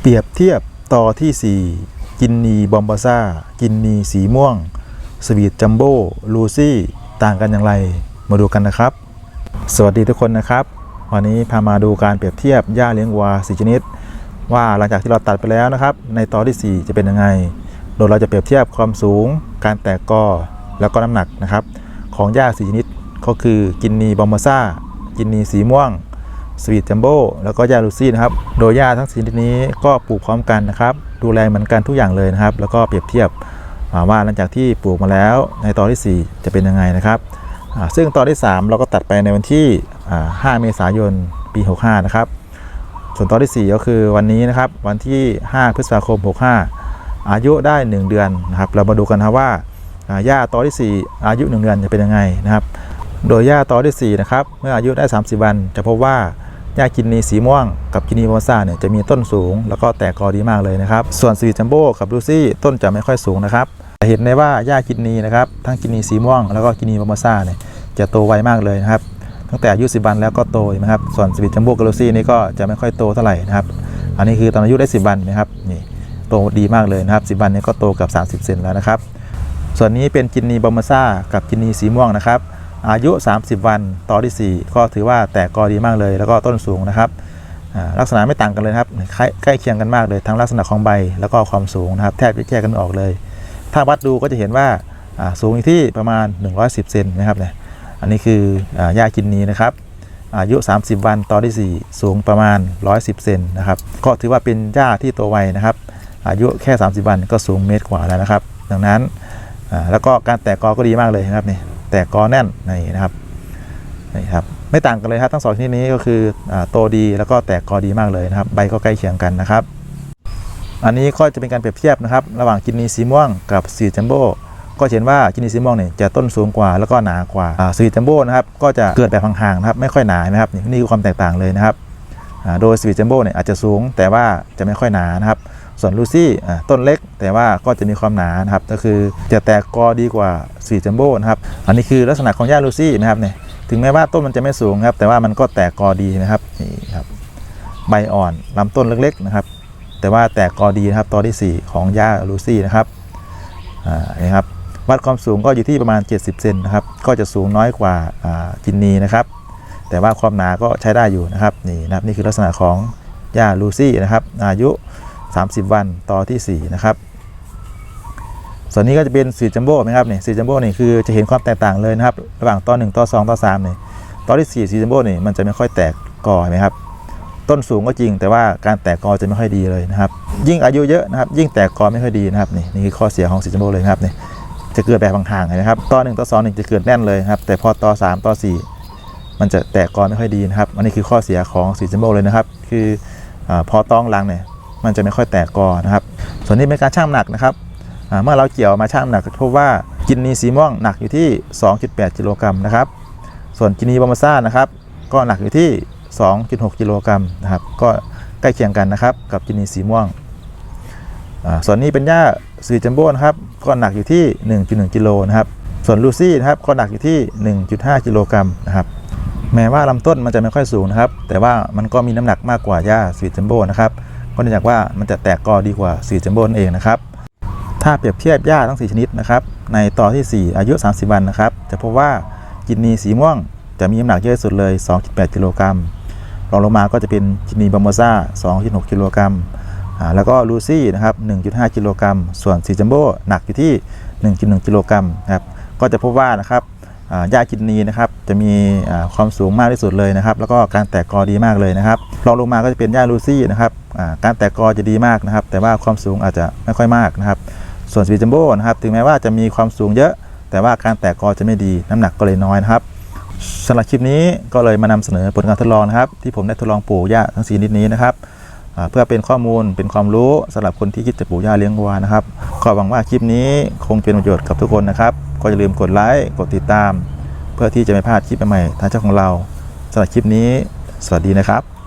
เปรียบเทียบต่อที่ 4 กินนีบอมบาซ่า กินนีสีม่วง สวีทจัมโบ้ลูซี่ ต่างกันอย่างไร มาดูกันนะครับ สวัสดีทุกคนนะครับ วันนี้พามาดูการเปรียบเทียบหญ้าเลี้ยงวัวสีชนิด ว่าหลังจากที่เราตัดไปแล้วนะครับ ในตอนที่ 4 จะเป็นยังไง โดยเราจะเปรียบเทียบความสูง การแตกกอแล้วก็น้ำหนักนะครับ ของหญ้าสีชนิดก็คือกินนีบอมบาซ่า กินนีสีม่วง สวีทจัมโบ้แล้วก็ยาลูซี่นะครับ โดยหญ้าทั้งสีชนิดนี้ก็ปลูกพร้อมกันนะครับ ดูแลเหมือนกันทุกอย่างเลยนะครับ แล้วก็เปรียบเทียบว่าหลังจากที่ปลูกมาแล้วในตอนที่ 4 จะเป็นยังไงนะครับซึ่งตอนที่ 3 เราก็ตัดไปในวันที่อ่า5เมษายน ปี 65 นะครับ ส่วนตอนที่ 4 ก็คือวันนี้นะครับ วันที่ 5 พฤษภาคม 65 อายุได้ 1 เดือนนะครับ เรามาดูกันนะครับว่าอ่าหญ้าตอนที่ 4 อายุ 1 เดือนจะเป็นยังไงนะครับ โดยหญ้าตอนที่ 4 นะครับ เมื่ออายุได้ 30 วันจะพบว่า หญ้ากินนีสีม่วงกับกินนีโมซ่าเนี่ยจะมีต้นสูง แล้วก็แตกกอดีมากเลยนะครับ ส่วนสวีทจัมโบ้กับลูซี่ต้นจะไม่ค่อยสูงนะครับเห็นได้ว่าหญ้ากินนีนะครับทั้งกินนีสีม่วงแล้วก็กินนีโมซ่าเนี่ยจะโตไวมากเลยนะครับตั้งแต่อายุ10วันแล้วก็โตนะครับส่วนสวีทจัมโบ้กับลูซี่นี่ก็จะไม่ค่อยโตเท่าไหร่นะครับอันนี้คือตอนอายุได้ 10วันนะครับนี่โตดีมากเลยนะครับ10วันนี้ก็โตเกับ 30 เซนแล้วนะครับส่วนนี้เป็นกินนีบอมมาซ่ากับกินนีสีม่วงนะครับ อายุ 30 วันต่อที่ 4 ก็ถือว่าแตกกอดีมากเลย แล้วก็ต้นสูงนะครับลักษณะไม่ต่างกันเลยครับใกล้เคียงกันมากเลยทั้งลักษณะของใบแล้วก็ความสูงนะครับ แทบจะแยกกันออกเลย ถ้าวัดดูก็จะเห็นว่าสูงที่ประมาณ 110 เซนนะครับเนี่ยอันนี้คืออ่าหญ้ากินนีนะครับ อายุ 30 วันต่อที่ 4 สูงประมาณ 110 เซนนะครับ ก็ถือว่าเป็นหญ้าที่โตไวนะครับ อายุแค่ 30 วันก็สูงเมตรกว่าแล้วนะครับ ดังนั้นแล้วก็การแตกกอก็ดีมากเลยนะครับนี่ แตกกอแน่นนี่นะครับนี่ครับไม่ต่างกันเลยครับทั้งสองชนิดนี้ก็คือโตดีแล้วก็แตกกอดีมากเลยนะครับ ใบก็ใกล้เคียงกันนะครับ อันนี้ก็จะเป็นการเปรียบเทียบนะครับ ระหว่างกินนีสีม่วงกับสีจัมโบ้ก็เห็นว่ากินนีสีม่วงเนี่ยจะต้นสูงกว่าแล้วก็หนากว่าสีจัมโบ้นะครับก็จะเกิดแบบห่างๆนะครับไม่ค่อยหนานะครับนี่นี่คือความแตกต่างเลยนะครับโดยสวีจัมโบ้เนี่ยอาจจะสูงแต่ว่าจะไม่ค่อยหนานะครับ ส่วนลูซี่อ่าต้นเล็ก แต่ว่าก็จะมีความหนานะครับก็คือจะแตกกอดีกว่าสีจัมโบ้นะครับอันนี้คือลักษณะของหญ้าลูซี่นะครับเนี่ยถึงแม้ว่าต้นมันจะไม่สูงครับ แต่ว่ามันก็แตกกอดีนะครับนี่ครับใบอ่อนลำต้นเล็กๆนะครับ แต่ว่าแตกกอดีนะครับตอนที่ 4 ของหญ้าลูซี่นะครับอ่านี่ครับวัดความสูงก็อยู่ที่ประมาณ 70เซนนะครับ ก็จะสูงน้อยกว่าอ่ากินนีนะครับ แต่ว่าความหนาก็ใช้ได้อยู่นะครับ นี่นะครับนี่คือลักษณะของหญ้าลูซี่นะครับ อายุ 30 วันต่อทีสี่ 4 นะครับ ส่วนนี้ก็จะเป็นสีจัมโบ้นะครับเนี่ยสีจัมโบ้นี่คือจะเห็นความแตกต่างเลยนะครับ ระหว่างต่อ1ต่อ2ต่อ3นี่ยต่อที่ 4 สีจัมโบ้นี่มันจะไม่ค่อยแตกกอนไหมครับ ต้นสูงก็จริงแต่ว่าการแตกกอจะไม่ค่อยดีเลยนะครับ ยิ่งอายุเยอะนะครับ ยิ่งแตกกอไม่ค่อยดีนะครับนี่นี่คือข้อเสียของสีจัมโบ้เลยนะครับเนี่ยจะเกิดแบบห่างๆนะครับต่อ1ต่อ2นี่จะเกิดแน่นเลยครับ แต่พอต่อ3ต่อ4มันจะแตกกอไม่ค่อยดีนะครับ อันนี้คือข้อเสียของสีจัมโบ้เลยนะครับ คืออพอต้องลังเนี่ย มันจะไม่ค่อยแตกกอนะครับ ส่วนนี้เป็นการชั่งหนักนะครับเมื่อเราเกี่ยวมาชั่งหนักพบว่ากินนีสีม่วงหนักอยู่ที่ 2.8กิโลกรัมนะครับ ส่วนกินนีบามาซ่านะครับก็หนักอยู่ที่ 2.6กิโลกรัมนะครับ ก็ใกล้เคียงกันนะครับ กับกินนีสีม่วง ส่วนนี้เป็นหญ้าสีจัมโบ้นะครับ ก็หนักอยู่ที่ 1.1กิโลนะครับ ส่วนลูซี่นะครับก็หนักอยู่ที่ 1.5กิโลกรัมนะครับ แม้ว่าลำต้นมันจะไม่ค่อยสูงนะครับ แต่ว่ามันก็มีน้ำหนักมากกว่าหญ้าสีจัมโบ้นะครับ เนื่องจากว่ามันจะแตกกอดีกว่าสีจัมโบ้นั่นเองนะครับ ถ้าเปรียบเทียบหญ้าทั้ง 4 ชนิดนะครับ ในต่อที่ 4 อายุ 30 วันนะครับ จะพบว่ากินนีสีม่วงจะมีน้ำหนักเยอะที่สุดเลย 2.8 กิโลกรัมรองลงมาก็จะเป็นกินนีบาโมซ่า 2.6 กิโลกรัมแล้วก็ลูซี่นะครับ 1.5 กิโลกรัม ส่วนสีจัมโบ้หนักอยู่ที่ 1.1 กิโลกรัมครับ ก็จะพบว่านะครับ หญ้ากินนีนะครับจะมีความสูงมากที่สุดเลยนะครับ แล้วก็การแตกกอดีมากเลยนะครับรองลงมาก็จะเป็นหญ้าลูซี่นะครับการแตกกอจะดีมากนะครับ แต่ว่าความสูงอาจจะไม่ค่อยมากนะครับส่วนสวีจัมโบ้นะครับถึงแม้ว่าจะมีความสูงเยอะ แต่ว่าการแตกกอจะไม่ดีน้ำหนักก็เลยน้อยนะครับสำหรับคลิปนี้ก็เลยมานำเสนอผลการทดลองนะครับ ที่ผมได้ทดลองปลูกหญ้าทั้งสีนิดนี้นะครับ เพื่อเป็นข้อมูลเป็นความรู้สำหรับคนที่คิดจะปลูกหญ้าเลี้ยงวัวนะครับก็หวังว่าคลิปนี้คงเป็นประโยชน์กับทุกคนนะครับ ก็อย่าลืมกดไลค์กดติดตาม เพื่อที่จะไม่พลาดคลิปใหม่ๆทางช่องของเราสำหรับคลิปนี้ สวัสดีนะครับ